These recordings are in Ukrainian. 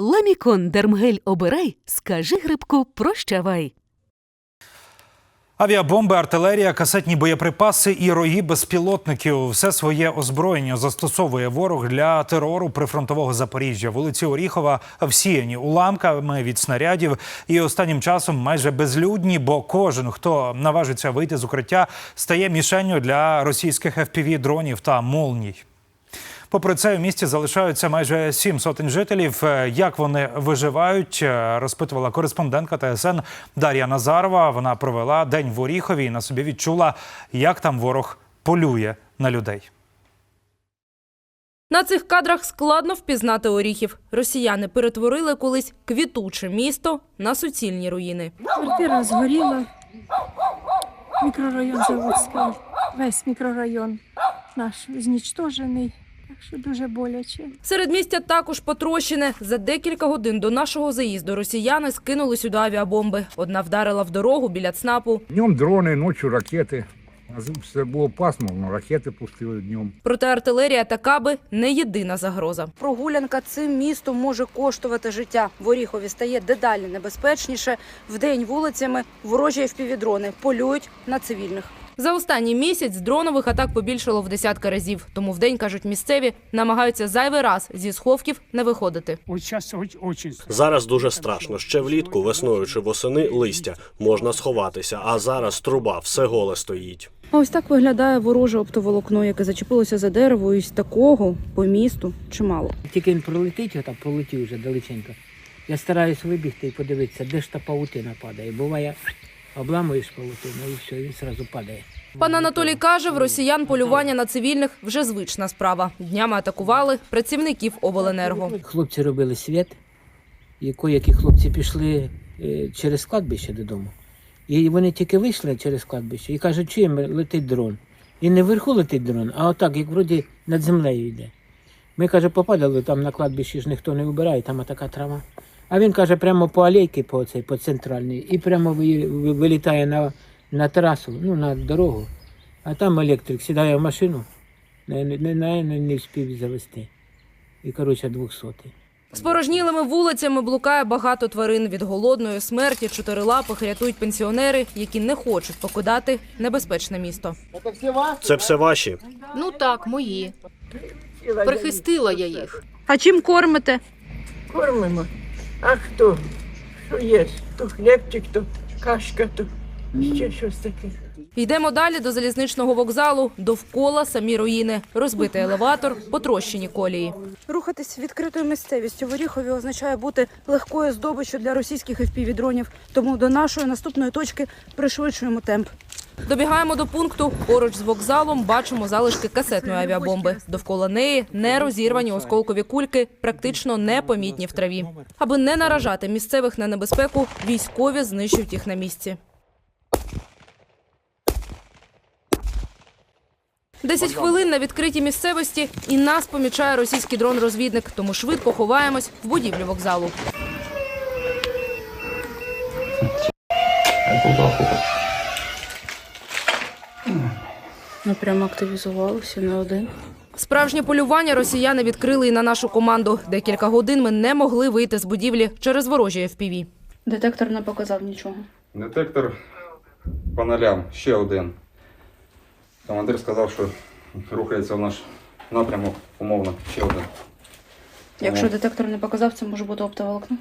Ламікон Дермгель обирай, скажи грибку прощавай. Авіабомби, артилерія, касетні боєприпаси і рої безпілотників. Все своє озброєння застосовує ворог для терору прифронтового Запоріжжя. Вулиці Оріхова всіяні уламками від снарядів і останнім часом майже безлюдні, бо кожен, хто наважиться вийти з укриття, стає мішенню для російських fpv дронів та молній. Попри це, в місті залишаються майже сім сотень жителів. Е, Як вони виживають, е, розпитувала кореспондентка ТСН Дар'я Назарова. Вона провела день в Оріхові і на собі відчула, як там ворог полює на людей. На цих кадрах складно впізнати оріхів. Росіяни перетворили колись квітуче місто на суцільні руїни. Квартира згоріла, мікрорайон Заводський, весь мікрорайон наш знічтожений, що дуже боляче. Середмістя також потрощене. За декілька годин до нашого заїзду росіяни скинули сюди авіабомби. Одна вдарила в дорогу біля ЦНАПу. Днем дрони, ночі ракети. Все було пасмурно, ракети пустили днем. Проте артилерія та каби не єдина загроза. Прогулянка цим містом може коштувати життя. В Оріхові стає дедалі небезпечніше. Вдень вулицями ворожі впівдрони полюють на цивільних. За останній місяць дронових атак побільшало в десятки разів. Тому вдень, кажуть місцеві, намагаються зайвий раз зі сховків не виходити. Зараз дуже страшно. Ще влітку, весною чи восени листя можна сховатися, а зараз труба все голе стоїть. А ось так виглядає вороже оптоволокно, яке зачепилося за дерево. І з такого по місту чимало. Тільки він пролетить, отак полетів вже далеченько. Я стараюсь вибігти і подивитися, де ж та павутина падає. Буває, обламуєш павутину і все, він одразу падає. Пан Анатолій каже, в росіян полювання на цивільних вже звична справа. Днями атакували працівників обленерго. Хлопці робили світ, і які хлопці пішли е, через кладбище додому. І вони тільки вийшли через кладбище і кажуть, чим летить дрон. І не вверху летить дрон, а отак, як вроді над землею йде. Ми, каже, попадали там на кладбищі ж ніхто не вбирає, там така трава. А він каже, прямо по алейки, по цей, по центральній, і прямо ви- ви- вилітає на, на трасу, ну, на дорогу. А там електрик сідає в машину, не, не, не, не, не встиг завести. І, коротше, двохсотий. Спорожнілими вулицями блукає багато тварин. Від голодної смерті чотирилапих рятують пенсіонери, які не хочуть покидати небезпечне місто. Це все ваші. Ну так, мої. Прихистила я їх. А чим кормите? Кормимо. А хто? Що є? То хлібчик, то кашка, то ще щось таке. Йдемо далі до залізничного вокзалу. Довкола самі руїни, розбитий елеватор, потрощені колії. Рухатись відкритою місцевістю в Оріхові означає бути легкою здобиччю для російських FPV-дронів. Тому до нашої наступної точки пришвидшуємо темп. Добігаємо до пункту. Поруч з вокзалом бачимо залишки касетної авіабомби. Довкола неї нерозірвані осколкові кульки, практично непомітні в траві. Аби не наражати місцевих на небезпеку, військові знищують їх на місці. Десять хвилин на відкритій місцевості і нас помічає російський дрон-розвідник, тому швидко ховаємось в будівлю вокзалу. Ми прямо активізувалися на один. Справжнє полювання росіяни відкрили і на нашу команду. Декілька годин ми не могли вийти з будівлі через ворожі FPV. Детектор не показав нічого. Детектор по нолям, ще один. Командир сказав, що рухається в наш напрямок, умовно, ще один. Якщо детектор не показав, це може бути оптоволокно.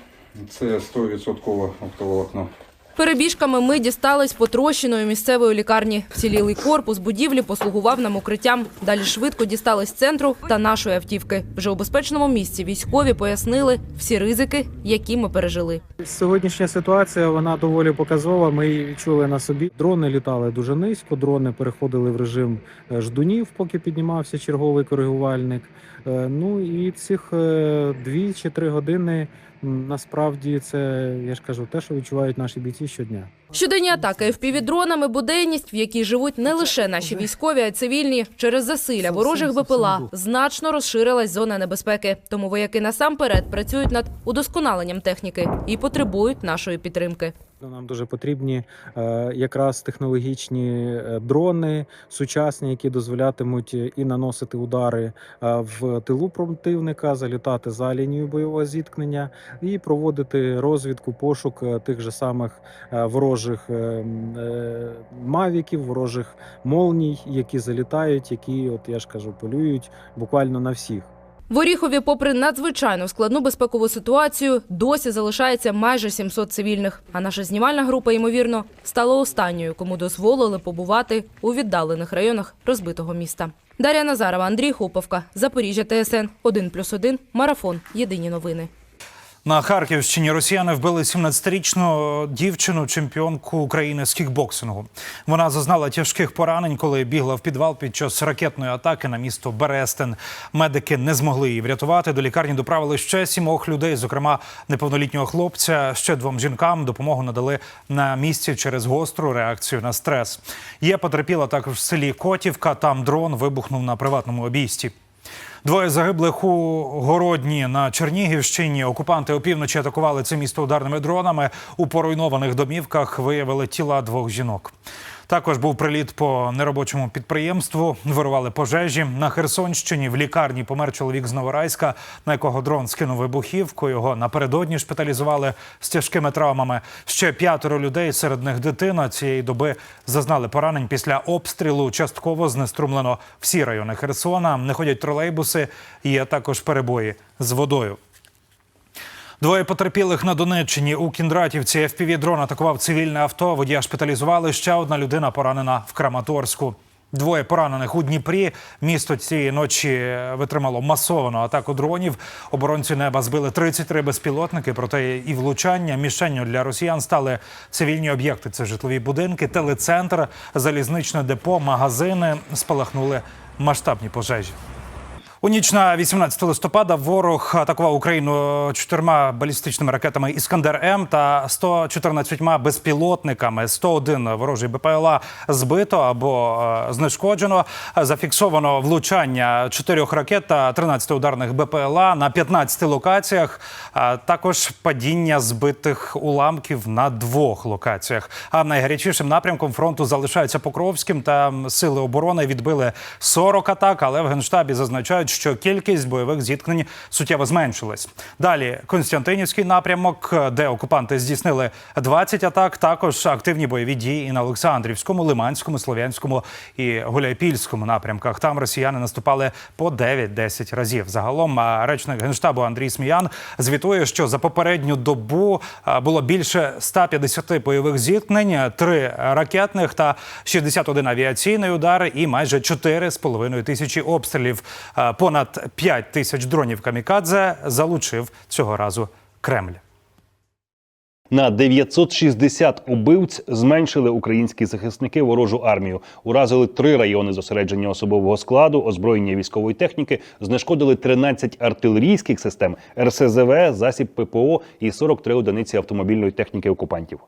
Це 100% оптоволокно. Перебіжками ми дістались потрощеної місцевої лікарні. Вцілілий корпус будівлі послугував нам укриттям. Далі швидко дістались центру та нашої автівки. Вже у безпечному місці військові пояснили всі ризики, які ми пережили. Сьогоднішня ситуація вона доволі показова. Ми її відчули на собі. Дрони літали дуже низько. Дрони переходили в режим е, ждунів, поки піднімався черговий коригувальник. Е, Ну і цих е, дві чи три години насправді це я ж кажу, те, що відчувають наші бійці щодня. Щоденні атаки FPV-дронами – буденність, в якій живуть не лише наші військові, а й цивільні. Через засилля ворожих БПЛА значно розширилась зона небезпеки. Тому вояки насамперед працюють над удосконаленням техніки і потребують нашої підтримки. Нам дуже потрібні е, якраз технологічні е, дрони сучасні, які дозволятимуть і наносити удари е, в тилу противника, залітати за лінію бойового зіткнення і проводити розвідку, пошук е, тих же самих е, ворожих е, е, мавіків, ворожих молній, які залітають, які, от я ж кажу, полюють буквально на всіх. В Оріхові, попри надзвичайно складну безпекову ситуацію, досі залишається майже 700 цивільних. А наша знімальна група, ймовірно, стала останньою, кому дозволили побувати у віддалених районах розбитого міста. Дар'я Назарова, Андрій Хоповка, Запоріжжя, ТСН 1+,1, Марафон. Єдині новини. На Харківщині росіяни вбили 17-річну дівчину, чемпіонку України з кікбоксингу. Вона зазнала тяжких поранень, коли бігла в підвал під час ракетної атаки на місто Берестен. Медики не змогли її врятувати. До лікарні доправили ще сімох людей, зокрема неповнолітнього хлопця. Ще двом жінкам допомогу надали на місці через гостру реакцію на стрес. Є потерпіла також в селі Котівка. Там дрон вибухнув на приватному обійсті. Двоє загиблих у Городні на Чернігівщині. Окупанти опівночі атакували це місто ударними дронами. У поруйнованих домівках виявили тіла двох жінок. Також був приліт по неробочому підприємству. Вирували пожежі на Херсонщині. В лікарні помер чоловік з Новорайська, на якого дрон скинув вибухівку. Його напередодні шпиталізували з тяжкими травмами. Ще п'ятеро людей, серед них дитина, цієї доби зазнали поранень після обстрілу. Частково знеструмлено всі райони Херсона. Не ходять тролейбуси. Є також перебої з водою. Двоє потерпілих на Донеччині у Кіндратівці FPV-дрон атакував цивільне авто. Водія шпиталізували. Ще одна людина поранена в Краматорську. Двоє поранених у Дніпрі. Місто цієї ночі витримало масовану атаку дронів. Оборонці неба збили 33 безпілотники. Проте і влучання мішенню для росіян стали цивільні об'єкти. Це житлові будинки, телецентр, залізничне депо, магазини. Спалахнули масштабні пожежі. У ніч на 18 листопада ворог атакував Україну чотирма балістичними ракетами Іскандер М та 114 безпілотниками. 101 ворожий БПЛА збито або е, знешкоджено. Зафіксовано влучання чотирьох ракет та 13 ударних БПЛА на 15 локаціях. А також падіння збитих уламків на двох локаціях. А найгарячішим напрямком фронту залишається Покровським. Там сили оборони відбили 40 атак, але в генштабі зазначають, що кількість бойових зіткнень суттєво зменшилась. Далі Константинівський напрямок, де окупанти здійснили 20 атак. Також активні бойові дії і на Олександрівському, Лиманському, Слов'янському і Гуляйпільському напрямках. Там росіяни наступали по 9-10 разів. Загалом речник генштабу Андрій Сміян звітує, що за попередню добу було більше 150 бойових зіткнень, 3 ракетних та 61 авіаційний удар і майже 4,5 тисячі обстрілів. Понад 5 тисяч дронів камікадзе залучив цього разу Кремль. На 960 убивць зменшили українські захисники ворожу армію. Уразили три райони зосередження особового складу, озброєння військової техніки, знешкодили 13 артилерійських систем, РСЗВ, засіб ППО і 43 одиниці автомобільної техніки окупантів.